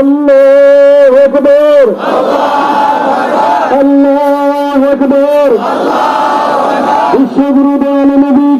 আল্লাহু আকবার। আল্লাহু আকবার। বিশ্বগুরু দয়াল নবী।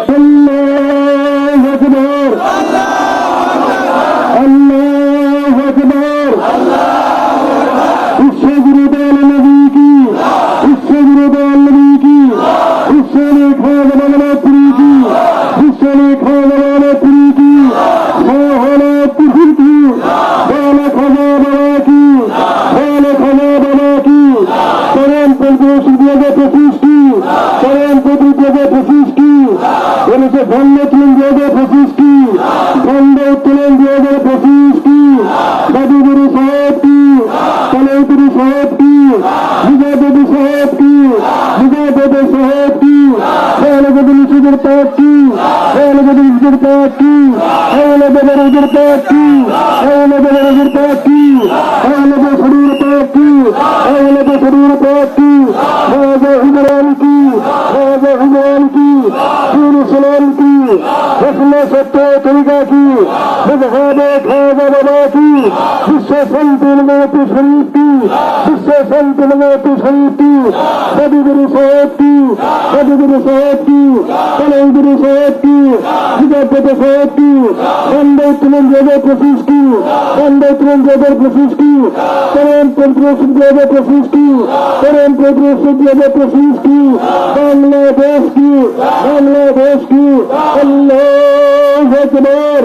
কি আল্লাহু আকবার আল্লাহু আকবার বিশ্বগুরু দয়াল নবী কি বিশ্বগুরু দয়াল নবী কি বিশ্বনে খাওয়া বাংলা পুরী কি বিশ্বনে খাওয়া বাংলা পুরী কি সহলে পুরী কি বলে খাওয়া বাবা কি বলে খাওয়া বাবা কি চরণ পঞ্চদশ দুই হাজার পঁচিশ কি চরণ পঁচিশ দুই হাজার পঁচিশ কি বলেছে বন্ধ ছিলেন দুই হাজার পঁচিশ কি খন্ড উত্তোলন দু হাজার পঁচিশটি জাদুগুরু সাহেবটি কলেগুরু সাহেবটি বিজয়দেবী সাহেবটি বিজয়দেবী সাহেবটি দয়ালগদের নিজেদের পার্টি দয়ালগদের নিজের পার্টি দয়ালগদের নিজের পার্টি দয়ালগদের নিজের পার্টি দয়ালগদের শরীর পার্টি দয়ালগদের শরীর পার্টি রাজা ইমরান কি রাজা ইমরান কি সুর কি সত্য তরিকা কি? খাওয়া হ্যাঁ, বাবা হ্যাঁ, কি? شريف الموت شريفي بالسيف الموت شريفي خبيب رسالتي خبيب رسالتي طلعت رسالتي كتابة رسالتي بندت من جبهة رفيسكي بندت من جبهة رفيسكي ترام كنتروس جبهة رفيسكي ترام كنتروس جبهة رفيسكي بنگلہ دیش کی بنگلہ دیش کی اللہ اکبر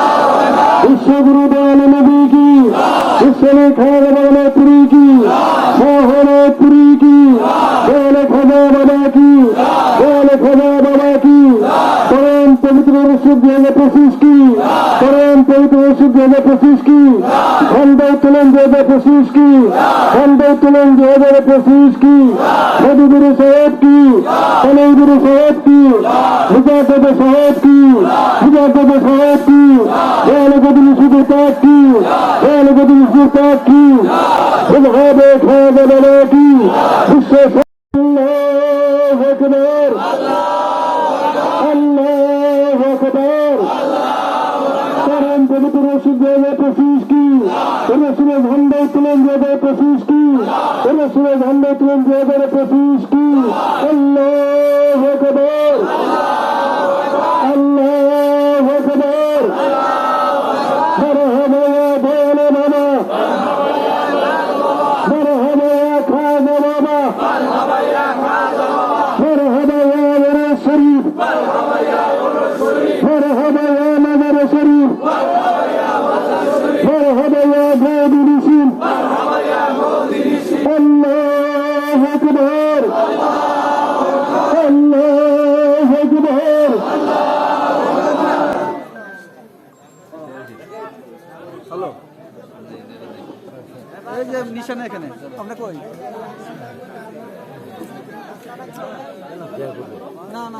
বিশ্বগুরু দয়াল নবী কি বিশ্বনে খাওয়া বাবা পুরী কি শহরে পুরী কি দয়ালে খাজা বাবা কি দয়ালে খাজা বাবা কি পরম পবিত্র রসুদ দুই হাজার পঁচিশ কি পরম পবিত্র রসুদ দুই হাজার পঁচিশ কি খন্ড তুলন দুই হাজার পঁচিশ কি খন্ড তুলন দুই হাজার পঁচিশ কি হবিগুরু সাহেব কি কলেগুরু সাহেব কি মুজাফর সাহেব কি মুজাফর সাহেব কি দয়ালে গদিন শুধু তাক কি দয়ালে গদিন শুধু তাক কি হবে খাওয়া বাবা কি বিশ্ব আল্লাহু আকবার আল্লাহু আকবার করম পবিত্র রসুল হাজার পঁচিশ কি রসুলের ঝন্ডা তুলেন হাজার পঁচিশ কি রসুলের ঝন্ডা তুলেন হাজার পঁচিশ কি আল্লাহু শরীফ। মারহাবা ইয়া মাজার শরীফ। মারহাবা ইয়া গৌদি নিশিন। আল্লাহু আকবার। আল্লাহু আকবার। এখানে, আমরা কই? না না